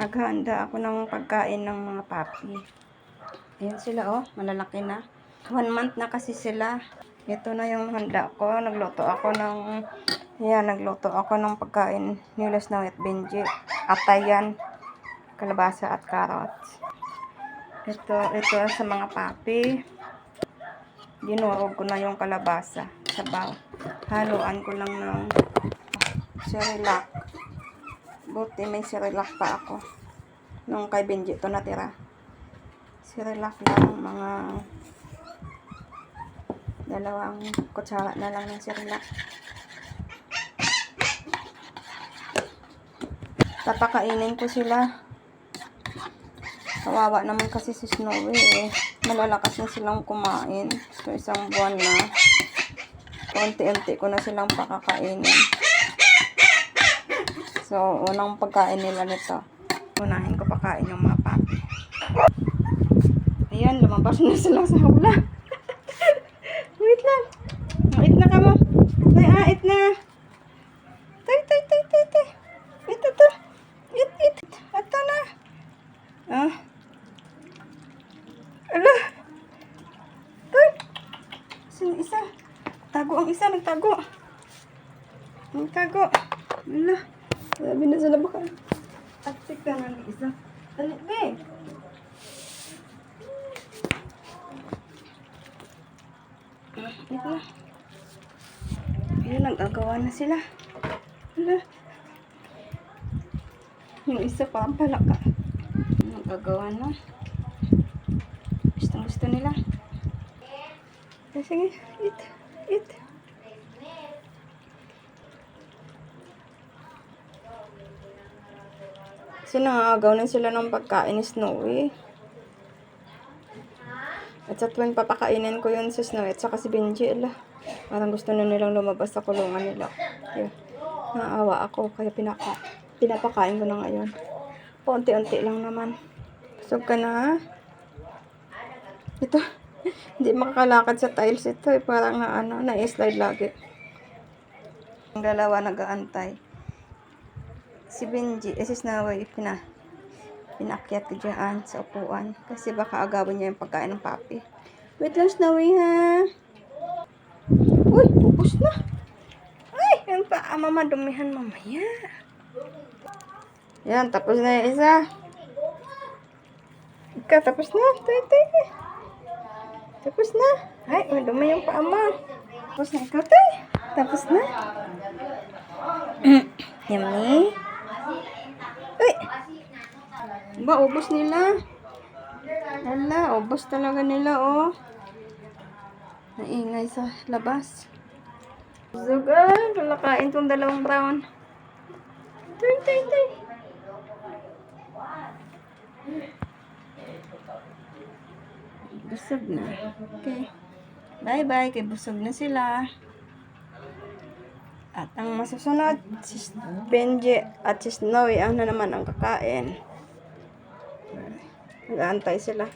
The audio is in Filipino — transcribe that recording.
Maghahanda ako ng pagkain ng mga papi. Ayan sila oh, malalaki na. One month na kasi sila. Ito na yung handa ko. Nagluto ako ng, yan, nagluto ako ng pagkain ni Snow at Benji. Atayan, kalabasa at carrots. Ito, ito sa mga papi. Dinurog ko na yung kalabasa sa baw. Haluan ko lang ng Cerelac. Buti may Cerelac pa ako. Nung kay Benji ito natira. Cerelac lang, mga dalawang kutsara na lang ng Cerelac. Papakainin ko sila. Kawawa naman kasi si Snowy eh. Malalakas na silang kumain. So, isang buwan na. Unti-unti ko na silang pakakainin. So, unang pagkain nila nito. Unahin ko pakain yung mga papi. Ayan, lumabas na sila sa hula. Wait lang. Ait na ka mo. Ay, ait na. Tay, tay, tay, tay, tay. Ito to. It, it. Ito na. Ah. Ala. Tay. Sino isa? Tago ang isa. Nagtago. Nagtago. Ala. Sabi na sila baka. Atik na ng isa. Dali, be. Ito. Ayun, nagagawa na sila. Ala. Yung isa pa, ang palaka. Nagagawa na. Gusto gusto nila. Ah, Sige, eat, eat. Kasi nangagaw na sila ng pagkain ni Snowy. At sa tuwing papakainin ko yun si Snowy at saka si Benji, ala, parang gusto na nilang lumabas sa kulungan nila. Yun. Naawa ako, kaya pinaka, pinapakain ko na ngayon. Paunti-unti lang naman. Busog ka na, ha? Ito, hindi makakalakad sa tiles ito. Eh. Parang na, ano, na-slide lagi. Ang dalawa nag-aantay. Si Benji, eh si Snowy, pina, pinakyat ko dyan sa upuan. Kasi baka agawin niya yung pagkain ng papi. Wait lang, Snowy, ha? Uy, ubos na. Ay, yung paa, mama, dumihan mamaya. Yan, tapos na yung isa. Ika, tapos na. Tay, tay. Tapos na. Ay, madumi yung paa mo. Tapos na ikaw, tay. Tapos na. Yummy. Ba, ubos nila. Hala, ubos talaga nila, oh. Naingay sa labas. Zugal, lalakain tong dalawang taon. Tay, tay, tay. Busog na. Okay. Bye-bye, kay busog na sila. At ang masusunod, si Benji at si Snowy ang na naman ang kakain. Nag-aantay sila.